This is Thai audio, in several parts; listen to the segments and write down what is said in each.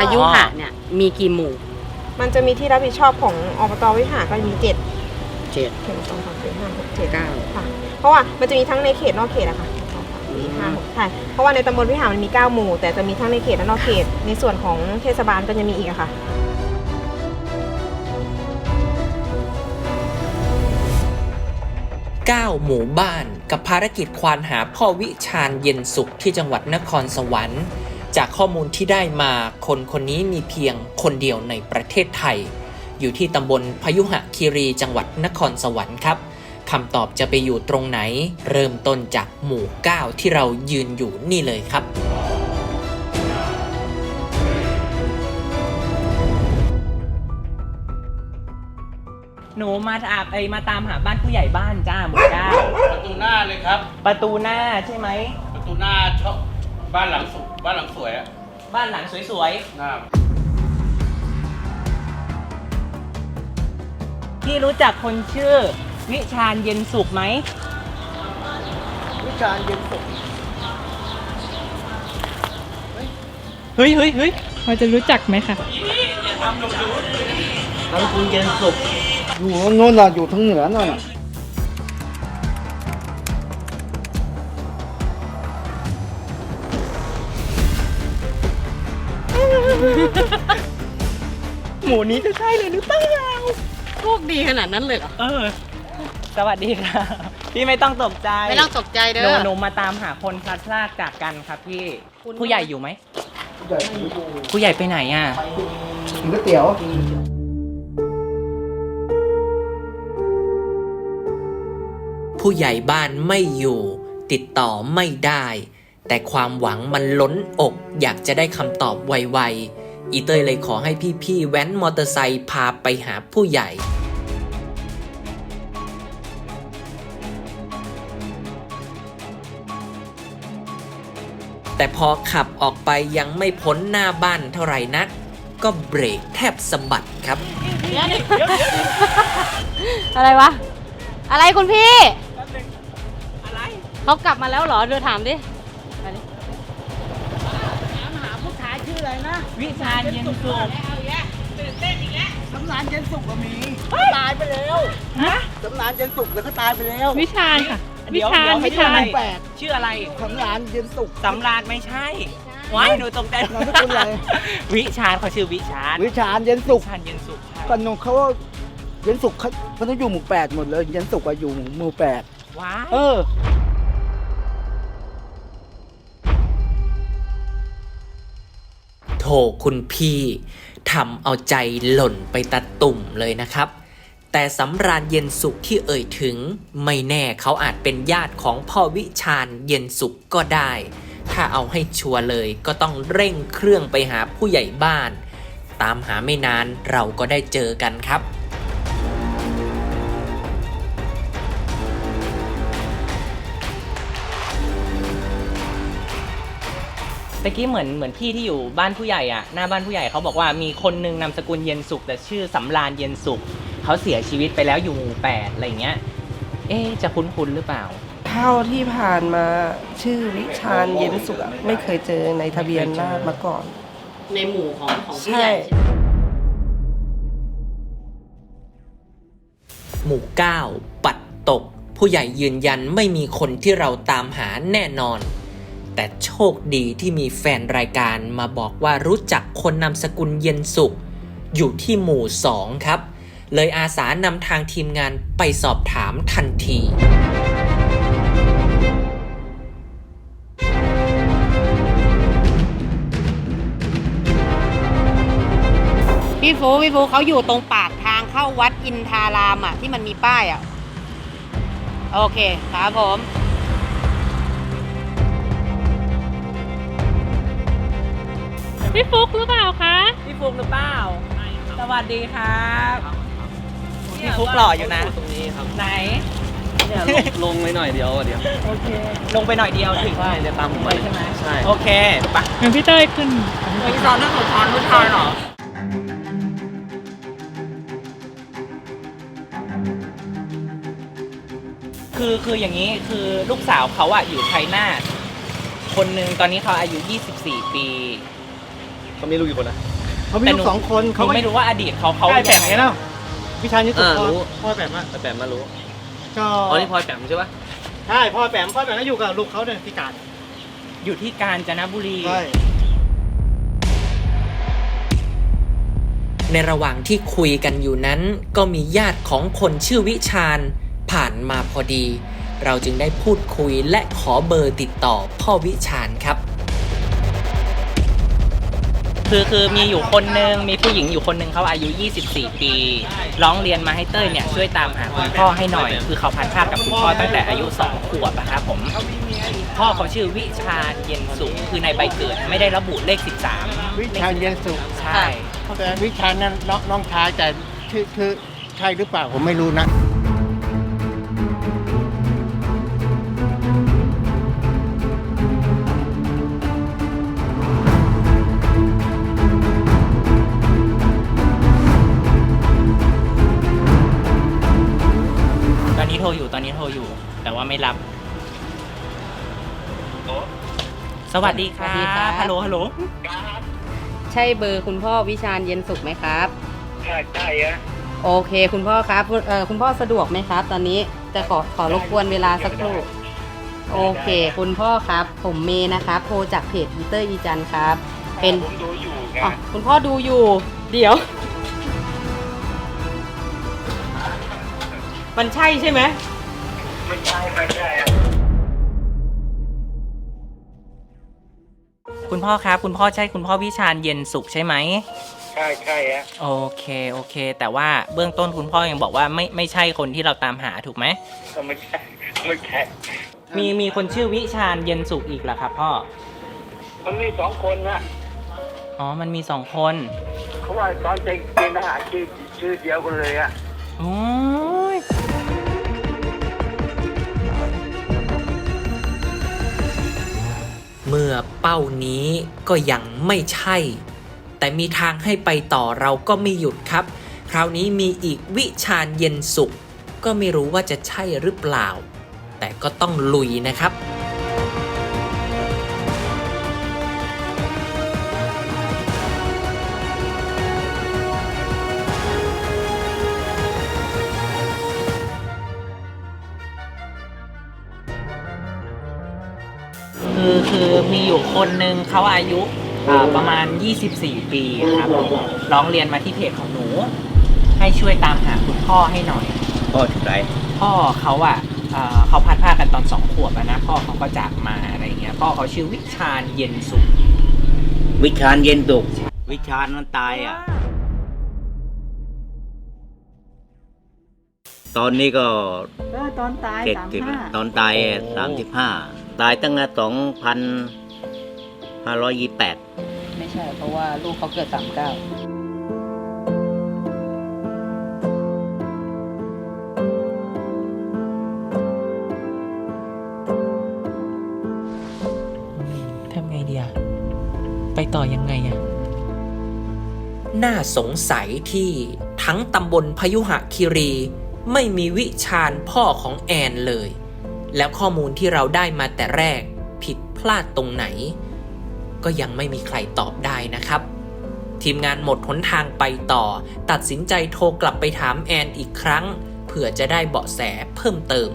พายุหะเนี่ยมีกี่หมู่มันจะมีที่รับผิดชอบของอบตวิหารก็มีเจ็ดเจ็ดถึงสองสามสี่ห้าหกเจ็ดเก้าค่ะเพราะว่ามันจะมีทั้งในเขตนอกเขตอะค่ะสองสามสี่ห้าหกใช่เพราะว่าในตำบลวิหารมันมีเก้าหมู่ แต่จะมีทั้งในเขตและนอกเขต ในส่วนของเทศบาลก็จะมีอีกอะค่ะ9หมู่บ้าน กับภารกิจควานหาพ่อวิชาญเย็นสุขที่จังหวัดนครสวรรค์ จากข้อมูลที่ได้มาคนคนนี้มีเพียงคนเดียวในประเทศไทย อยู่ที่ตำบลพยุหคีรีจังหวัดนครสวรรค์ครับคำตอบจะไปอยู่ตรงไหน เริ่มต้นจากหมู่ 9 ที่เรายืนอยู่นี่เลยครับ หนูมาถามไอมาตามหาบ้านผู้ใหญ่บ้านจ้าหมู่เก้าประตูหน้าเลยครับ ประตูหน้าใช่ไหม ประตูหน้าชอบ บ้านหลังสุดบ้านหลังสวยอะบ้านหลังสวยหน้าๆ พี่รู้จักคนชื่อ วิชาญเย็นสุขไหม วิชาญเย็นสุขเฮ้ยเฮ้ยเฮ้ยพอจะรู้จักไหมคะนามสกุลเย็นสุขอยู่โน่นน่ะอยู่ทางเหนือน่นน่ะ หมูนี้จะใช่เลยหรือเปล่า โชคดีขนาดนั้นเลยเหรอ เออ สวัสดีค่ะพี่ไม่ต้องตกใจไม่ต้องตกใจเด้หนูอ หนูมาตามหาคนพลัดพรากจากกันครับพี่ คุณ ผู้ใหญ่อยู่ไหม ใหญ่อยู่ผู้ใหญ่ไปไหนอะ กินก๋วยเตี๋ยว ผู้ใหญ่บ้านไม่อยู่ ติดต่อไม่ได้ แต่ความหวังมันล้นอก อยากจะได้คำตอบไวๆ อีเตยเลยขอให้พี่ๆแว้นมอเตอร์ไซค์พาไปหาผู้ใหญ่แต่พอขับออกไปยังไม่พ้นหน้าบ้านเท่าไหร่นัก ก็เบรกแทบสะบัดครับ อะไรวะ อะไรคุณพี่ อะไรเขากลับมาแล้วเหรอเดี๋ยวถามดิ ไปดิวิชาญเย็นสุขสำนานเย็นสุกก็มีตายไปแล้วฮะ สำนานเย็นสุกแล้วก็ตายไปแล้ววิชาญค่ะ วิเดี๋ยวชาญเดี๋ยววิชื่อชาอะไรญแปดชื่ออะไรสำนานเย็นสุกสำราญไม่ใช่ว้ายหนูตกใจนามสกุลอะไร วิชาญเขาชื่อวิชาญวิชาญเย็นสุกวิชาญเย็นสุขใช่กันนงเขาว่าเย็นสุกเขามันต้องอยู่หมู่แปดหมดเลยเย็นสุกก็อยู่หมู่แปดว้ายเออ โถคุณพี่ทำเอาใจหล่นไปตะตุ่มเลยนะครับ แต่สำราญเย็นสุขที่เอ่ยถึง ไม่แน่เขาอาจเป็นญาติของพ่อวิชาญเย็นสุขก็ได้ ถ้าเอาให้ชัวร์เลยก็ต้องเร่งเครื่องไปหาผู้ใหญ่บ้าน ตามหาไม่นานเราก็ได้เจอกันครับ ตะกี้เหมือนเหมือนพี่ที่อยู่บ้านผู้ใหญ่อะหน้าบ้านผู้ใหญ่เขาบอกว่ามีคนหนึงนามสกุลเย็นสุข แต่ชื่อสำราญเย็นสุขเขาเสียชีวิตไปแล้วอยู่หมู่แปดอะไรเงี้ย เอ๊ะจะคุ้นๆหรือเปล่า เท่าที่ผ่านมาชื่อวิชาญเย็นสุขอะไม่เคยเจอในทะเบียนราษฎร์มาก่อน ในหมู่ของของผู้ใช่ใหญ่ใช่ไหมหมู่ 9 ปัดตก ผู้ใหญ่ยืนยันไม่มีคนที่เราตามหาแน่นอน แต่โชคดีที่มีแฟนรายการมาบอกว่ารู้จักคนนามสกุลเย็นสุข อยู่ที่หมู่2ครับ เลยอาสานำทางทีมงานไปสอบถามทันทีพี่ฟูพี่ฟูเขาอยู่ตรงปากทางเข้าวัดอินทารามอะ ที่มันมีป้ายอะ โอเค ครับผม พี่ฟุกหรือเปล่าคะพี่ฟุกหรือเปล่า สวัสดีครับพี่ฟุกหล่ออยู่นะ ตรงนี้ครับไหน เนี่ยลงลงไปหน่อยเดียวเดี๋ยวโอเค ลงไปหน่อยเดียวถึงใช่เดี๋ยวตามผมไปใช่ไหมใช่โอเคไปะงั้นพี่เต้ยขึ้นพี่สอนเรื่องของพรผู้ชายเหรอคือคืออย่างนี้คือลูกสาวเขาอะอยู่ไชน่าคนหนึ่งตอนนี้เขาอายุ 24 ปี เขามีลูกกี่คนนะเขามีลูกสองคนเขาเขาไม่รู้ว่าอดีตเขาเขาได้แบ่งไงเนาะวิชานี้สุดอ่าพ่อรู้ พ่อแปมอะแต่แปมมารู้ก็อ๋อนี่พลอยแปมใช่ปะใช่พ่อแปมพ่อแปมก็อยู่กับลูกเขาเนี่ยพิการอยู่ที่กาญจนบุรี ใช่ในระหว่างที่คุยกันอยู่นั้น ก็มีญาติของคนชื่อวิชาญผ่านมาพอดี เราจึงได้พูดคุยและขอเบอร์ติดต่อพ่อวิชาญครับ คือคือมีอยู่คนนึงมีผู้หญิงอยู่คนนึงเขาอายุ 24 ปี ร้องเรียนมาให้เต้ยเนี่ยช่วยตามหาคุณพ่อให้หน่อย คือเขาพันภาคกับคุณพ่อตั้งแต่อายุ 2 ขวบอะครับผม พ่อเขาชื่อวิชาญเย็นสุขคือในใบเกิดไม่ได้ระบุเลข 13 วิชาเรียนสุขใช่ แต่วิชานั้นน้องน้องชายแต่ชื่อคือใช่หรือเปล่าผมไม่รู้นะ อยู่ตอนนี้โทรอยู่ แต่ว่าไม่รับ สวัสดีครัสวัสดีครับ บฮัลโหลฮัลโหลใช่เบอร์คุณพ่อวิชาญเย็นสุขไหมครับ ใช่ใช่อะโอเค คุณพ่อครับเอ่อคุณพ่อสะดวกไหมครับ ตอนนี้จะขอขอรบกวนเวลาสักครู่ โอเค คุณพ่อครับ ผมเมย์นะครับ โทรจากเพจอีเตอร์อีจันครับ เป็นผมดูอยู่อ๋อคุณพ่อดูอยู่ เดี๋ยว มันใช่ใช่ไหม คุณพ่อครับ คุณพ่อใช่คุณพ่อวิชาญเย็นสุขใช่ไหม ใช่ใช่ฮะโอเค โอเค แต่ว่าเบื้องต้นคุณพ่อยังบอกว่าไม่ไม่ใช่คนที่เราตามหาถูกไหม ก็ไม่ใช่ไม่ใช่มีมีคนชื่อวิชาญเย็นสุขอีกเหรอครับพ่อ มันมีสองคนนะอ๋อ มันมีสองคนเขาว่าตอนเกณฑ์ทหารชื่อชื่อเดียวกันเลยอะ โอ้ย เมื่อเป้านี้ก็ยังไม่ใช่ แต่มีทางให้ไปต่อเราก็ไม่หยุดครับ คราวนี้มีอีกวิชาญเย็นสุข ก็ไม่รู้ว่าจะใช่หรือเปล่า แต่ก็ต้องลุยนะครับ คือคือมีอยู่คนหนึ่งเขาอายุอ่าประมาณ 24 ปีครับร้องเรียนมาที่เพจของหนู ให้ช่วยตามหาคุณพ่อให้หน่อย พ่อถึงไรพ่อเขาอะเอ่อเขาพัดผ้ากันตอนสองขวบอะนะพ่อเขาก็จากมาอะไรเงี้ยพ่อเขาชื่อวิชาญเย็นสุข วิชาญเย็นสุขวิชาญมันตายอะ ตอนนี้ก็ตอนตายเจ็ดสามสิบห้าตอนตายสามสิบห้า ตายตั้งแต่สองพันห้าร้อยยี่แปดไม่ใช่ เพราะว่าลูกเขาเกิดสามเก้าทำไงดีอะไปต่อยังไงอะน่าสงสัยที่ทั้งตำบลพยุหคีรี ไม่มีวิชาญพ่อของแอนเลย แล้วข้อมูลที่เราได้มาแต่แรก ผิดพลาดตรงไหน ก็ยังไม่มีใครตอบได้นะครับ ทีมงานหมดหนทางไปต่อ ตัดสินใจโทรกลับไปถามแอนอีกครั้ง เผื่อจะได้เบาะแสเพิ่มเติม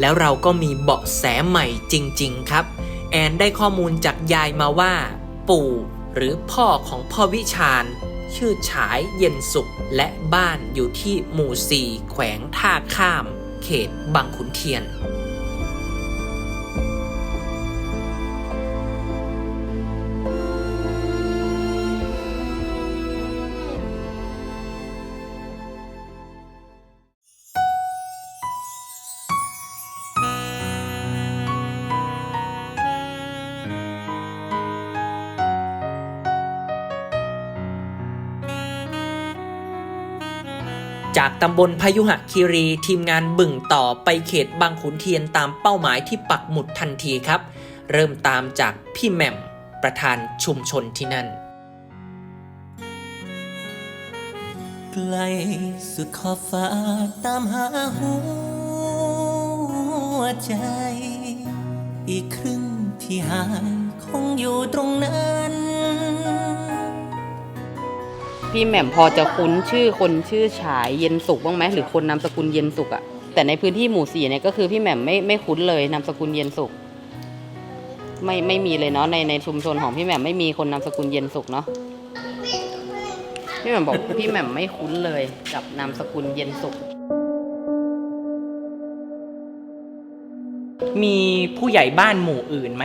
แล้วเราก็มีเบาะแสใหม่จริง ๆ ครับ แอนได้ข้อมูลจากยายมาว่า ปู่หรือพ่อของพ่อวิชาญชื่อฉายเย็นสุขและบ้านอยู่ที่หมู่สี่แขวงท่าข้าม เขตบางขุนเทียน จากตำบลพยุหคีรี ทีมงานบึ่งต่อไปเขตบางขุนเทียนตามเป้าหมายที่ปักหมุดทันทีครับ เริ่มตามจากพี่แหม่มประธานชุมชนที่นั่น ไกลสุดขอบฟ้าตามหาหัวใจ อีกครึ่งที่หายคงอยู่ตรงนั้น พี่แหม่มพอจะคุ้นชื่อคนชื่อฉายเย็นสุขบ้างไหมหรือคนนามสกุลเย็นสุขอะแต่ในพื้นที่หมู่สี่เนี่ยก็คือพี่แหม่มไม่ไม่คุ้นเลยนามสกุลเย็นสุข ไม่ไม่มีเลยเนาะในในชุมชนของพี่แหม่มไม่มีคนนามสกุลเย็นสุขเนาะพี่แหม่มบอกพี่แหม่มไม่คุ้นเลยกับนามสกุลเย็นสุข มีผู้ใหญ่บ้านหมู่อื่นไหม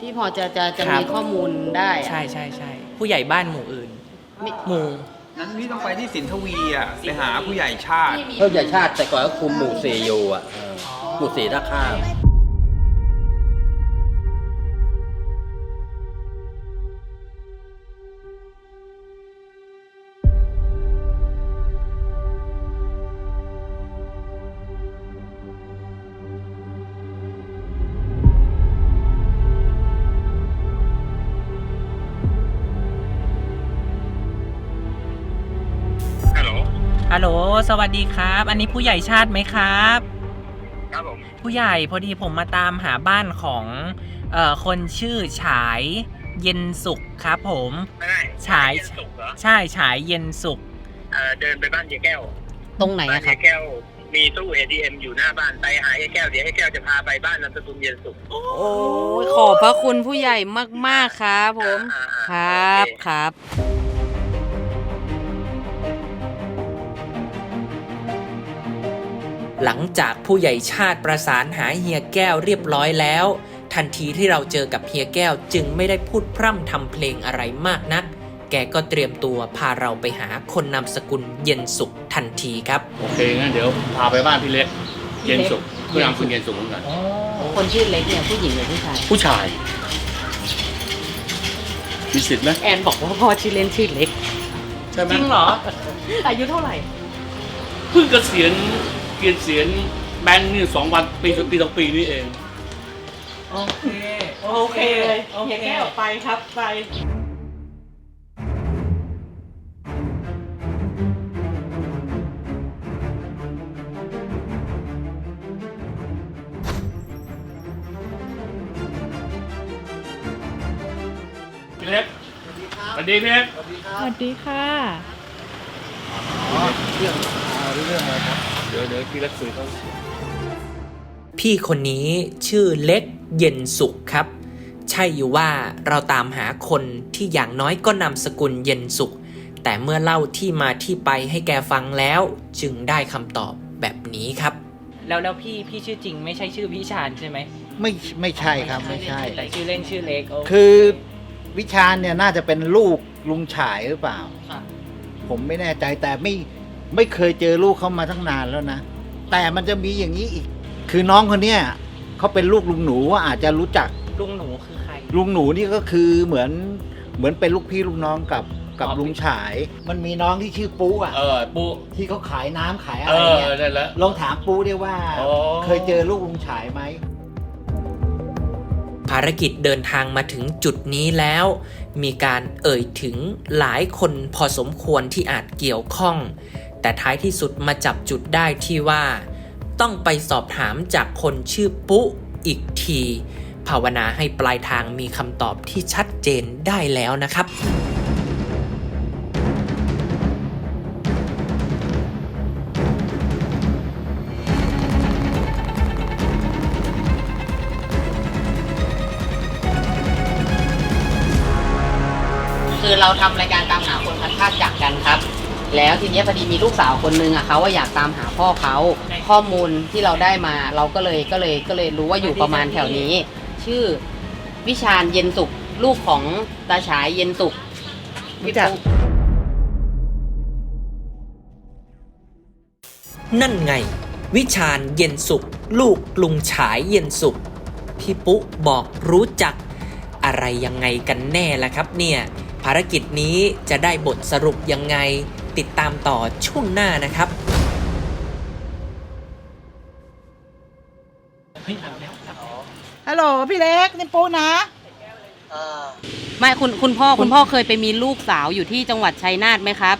ที่พอจะจะจะครับ มีข้อมูลได้อะ ใช่ใช่ใช่ผู้ใหญ่บ้านหมู่อื่นมี หมู่นั้นพี่ต้องไปที่สินทวีอะไปหาผู้ใหญ่ชาติที่มีเพิ่มใหญ่ชาติแต่ก่อนก็คุมหมู่สี่อยู่อะเออหมู่สี่ท่าข้าม ฮัลโหล สวัสดีครับ อันนี้ผู้ใหญ่ชาติไหมครับ ครับผม ผู้ใหญ่พอดีผมมาตามหาบ้านของเอ่อคนชื่อฉายเย็นสุขครับผม ไม่ได้ฉายเนสุขเหรอใช่ฉายเย็นสุข เอ่อเดินไปบ้านยายแก้ว ตรงไหนบ้านอะครัยาบ ยแก้ว มีตู้ ATM อยู่หน้าบ้านไปหายายแก้ว เดี๋ยวให้แก้วจะพาไปบ้านนามสกุลเย็นสุขโอ้ยขอบพระคุณผู้ใหญ่มาก ๆ ครับผม อ่าๆๆครับโอเค ครับ หลังจากผู้ใหญ่ชาติประสานหาเฮียแก้วเรียบร้อยแล้ว ทันทีที่เราเจอกับเฮียแก้วจึงไม่ได้พูดพร่ำทำเพลงอะไรมากนัก แกก็เตรียมตัวพาเราไปหาคนนามสกุลเย็นสุขทันทีครับ โอเคงั้นเดี๋ยวพาไปบ้านพี่เล็กพี่เล็กเย็นสุขเพื่อนำคุณเย็นสุขเหมือนกันคนชื่อเล็กเนี่ยผู้หญิงหรือผู้ชาย ผู้ชายมีสิทธิ์ไหมแอนบอกว่าพ่อชื่อเล่นชื่อเล็กใช่ไหมจริงเหรออายุเท่าไหร่เพิ่งเกษียณ เกษียณแบงค์นี่สองวันปีปีสองปีนี่เอง โอเคโอเคโอเค เฮียแก้วไปครับไป พี่เล็กสวัสดีพี่เล็กสวัสดีค่ะเดี๋ยวเดี๋ยวพี่เล็กคุยเขาพี่คนนี้ชื่อเล็กเย็นสุขครับ ใช่อยู่ว่าเราตามหาคนที่อย่างน้อยก็นามสกุลเย็นสุข แต่เมื่อเล่าที่มาที่ไปให้แกฟังแล้ว จึงได้คำตอบแบบนี้ครับ แล้วแล้วพี่พี่ชื่อจริงไม่ใช่ชื่อวิชาญใช่ไหมไม่ไม่ใช่ครับไม่ใช่ แต่ชื่อเล่นชื่อเล็กโอคือวิชาญเนี่ยน่าจะเป็นลูกลุงฉายหรือเปล่า ค่ะ ผมไม่แน่ใจแต่ไม่ ไม่เคยเจอลูกเขามาตั้งนานแล้วนะ แต่มันจะมีอย่างนี้อีก คือน้องคนเนี้ยเขาเป็นลูกลุงหนูว่าอาจจะรู้จัก ลุงหนูคือใคร ลุงหนูนี่ก็คือเหมือนเหมือนเป็นลูกพี่ลูกน้องกับกับอ๋อ ลุงฉาย มันมีน้องที่ชื่อปูอะ เออปูที่เขาขายน้ำขายอะเอไรอเนี่ยได้แล้วลองถามปูได้ว่า อ๋อ เคยเจอลูกลุงฉายไหม ภารกิจเดินทางมาถึงจุดนี้แล้ว มีการเอ่ยถึงหลายคนพอสมควรที่อาจเกี่ยวข้อง แต่ท้ายที่สุดมาจับจุดได้ที่ว่า ต้องไปสอบถามจากคนชื่อปุ๊อีกที ภาวนาให้ปลายทางมีคำตอบที่ชัดเจนได้แล้วนะครับคือเราทำรายการตามหาคนพัดพลาดจากกันครับ แล้วทีเนี้ยพอดีมีลูกสาวคนนึงอะเขาว่าอยากตามหาพ่อเขาข้อมูลที่เราได้มา เราก็เลยก็เลยก็เลยรู้ว่าอยู่ประมาณแถวนี้ ชื่อวิชาญเย็นสุขลูกของตาฉายเย็นสุขรู้จัก นั่นไง วิชาญเย็นสุข ลูกลุงฉายเย็นสุข พี่ปุ๊บอกรู้จัก อะไรยังไงกันแน่ล่ะครับเนี่ย ภารกิจนี้จะได้บทสรุปยังไง ติดตามต่อช่วงหน้านะครับฮัลโหลพี่เล็กนี่ปูนะไม่คุณคุณพ่อคุณพ่อเคยไปมีลูกสาวอยู่ที่จังหวัดชัยนาทไหมครับ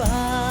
ปา